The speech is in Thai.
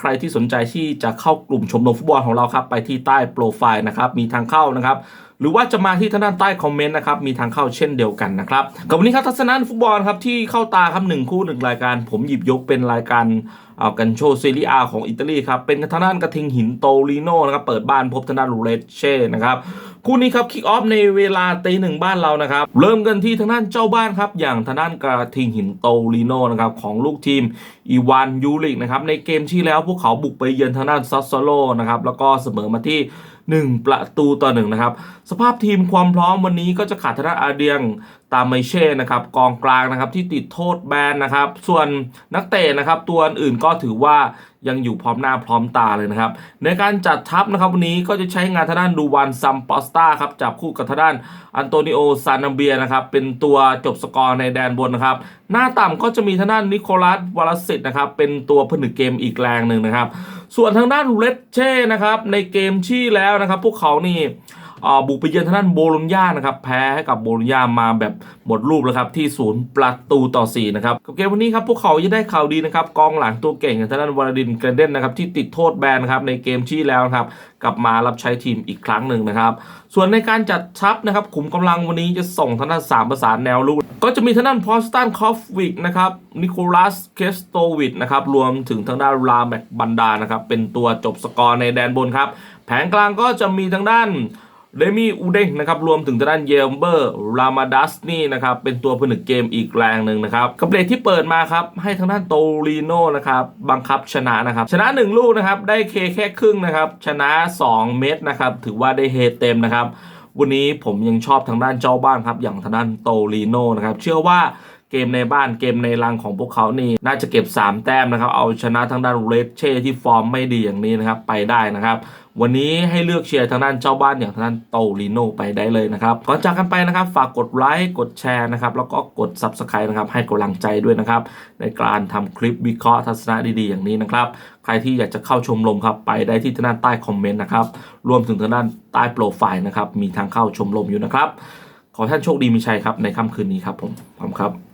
ใครที่สนใจที่จะเข้ากลุ่มชมรมฟุตบอลของเราครับ ไปที่ใต้โปรไฟล์นะครับ มีทางเข้านะครับ หรือว่าจะมาที่ทางด้านใต้คอมเมนต์นะครับ มีทางเข้าเช่นเดียวกันนะครับกับวันนี้ครับทัศนันฟุตบอลครับที่เข้าตาครับหนึ่งคู่หนึ่งรายการ ผมหยิบยกเป็นรายการ เอากันโชเซรีอาของอิตาลีครับเป็นทางด้านกระทิงหินโตลิโนนะครับเปิดบ้านพบทางด้านลูเรเช่นะครับคู่นี้ครับคิกออฟในเวลาตีหนึ่งบ้านเรานะครับ เริ่มกันที่ทางด้านเจ้าบ้านครับ อย่างทางด้านกระทิงหินโตลิโนนะครับของลูกทีมอีวานยูริกนะครับในเกมที่แล้วพวกเขาบุกไปเยือนทางด้านซัสโซโลนะครับแล้วก็เสมอมาที่ 1 ประตูต่อหนึ่งนะครับสภาพทีมความพร้อมวันนี้ก็จะขาดทางด้านอาเดียงตามไมเช่นะครับกองกลางนะครับที่ติดโทษแบนนะครับส่วนนักเตะนะครับตัวอื่นก็็ถือว่ายังอยู่พร้อมหน้าพร้อมตาเลยนะครับ ในการจัดทัพนะครับวันนี้ก็จะใช้งานทางด้านดูวันซัมปอสตาครับจับคู่กับทางด้านอันโตนิโอซานาเบียนะครับเป็นตัวจบสกอร์ในแดนบนนะครับ หน้าต่ำก็จะมีทางด้านนิโคลัสวาลสิตนะครับเป็นตัวผนึกเกมอีกแรงหนึ่งนะครับ ส่วนทางด้านเลสเช่นะครับในเกมที่แล้วนะครับ พวกเขานี่ บุกไปเยือนทางด้านโบโลญญานะครับแพ้ให้กับโบโลญญามาแบบหมดรูปแล้วครับที่ศูนย์ประตูต่อ4นะครับกับเกมวันนี้ครับพวกเขาจะได้ข่าวดีนะครับกองหลังตัวเก่งอย่างทางด้านวาลาดินเกรเดนนะครับที่ติดโทษแบนนะครับในเกมที่แล้วนะครับกลับมารับใช้ทีมอีกครั้งหนึ่งนะครับ ส่วนในการจัดทัพนะครับขุมกำลังวันนี้จะส่งทางด้านสามประสานแนวรุกก็จะมีทางด้านพอสตันคอฟวิกนะครับนิโคลัสเคสโตวิดนะครับรวมถึงทางด้านลาแมกบันดานะครับเป็นตัวจบสกอร์ในแดนบนครับ แผงกลางก็จะมีทางด้าน เดมี่อูเดงนะครับรวมถึงทางด้านเยมเบอร์รามาดัสนี่นะครับเป็นตัวผนึกเกมอีกแรงหนึ่งนะครับกับเลทที่เปิดมาครับให้ทางด้านโตลีโนนะครับบังคับชนะนะครับชนะ 1 ลูกนะครับได้เคแค่ครึ่งนะครับชนะ 2 เม็ดนะครับถือว่าได้เฮเต็มนะครับวันนี้ผมยังชอบทางด้านเจ้าบ้านครับอย่างทางด้านโตลีโนนะครับเชื่อว่า เกมในบ้านเกมในรังของพวกเขานี่ น่าจะเก็บ 3 แต้มนะครับ เอาชนะทางด้านเรดเช่ที่ฟอร์มไม่ดีอย่างนี้นะครับไปได้นะครับ วันนี้ให้เลือกเชียร์ทางด้านเจ้าบ้านอย่างทางด้านโตลีโนไปได้เลยนะครับก่อนจากกันไปนะครับ ฝากกดไลค์กดแชร์นะครับ แล้วก็กด Subscribe นะครับ ให้กำลังใจด้วยนะครับ ในการทำคลิปวิเคราะห์ทัศนะดีๆ อย่างนี้นะครับ ใครที่อยากจะเข้าชมรมครับไปได้ที่ทางด้านใต้คอมเมนต์นะครับรวมถึงทางด้านใต้โปรไฟล์นะครับมีทางเข้าชมรมอยู่นะครับขอท่านโชคดีมีชัยครับในค่ำคืนนี้ครับผมขอบคุณครับ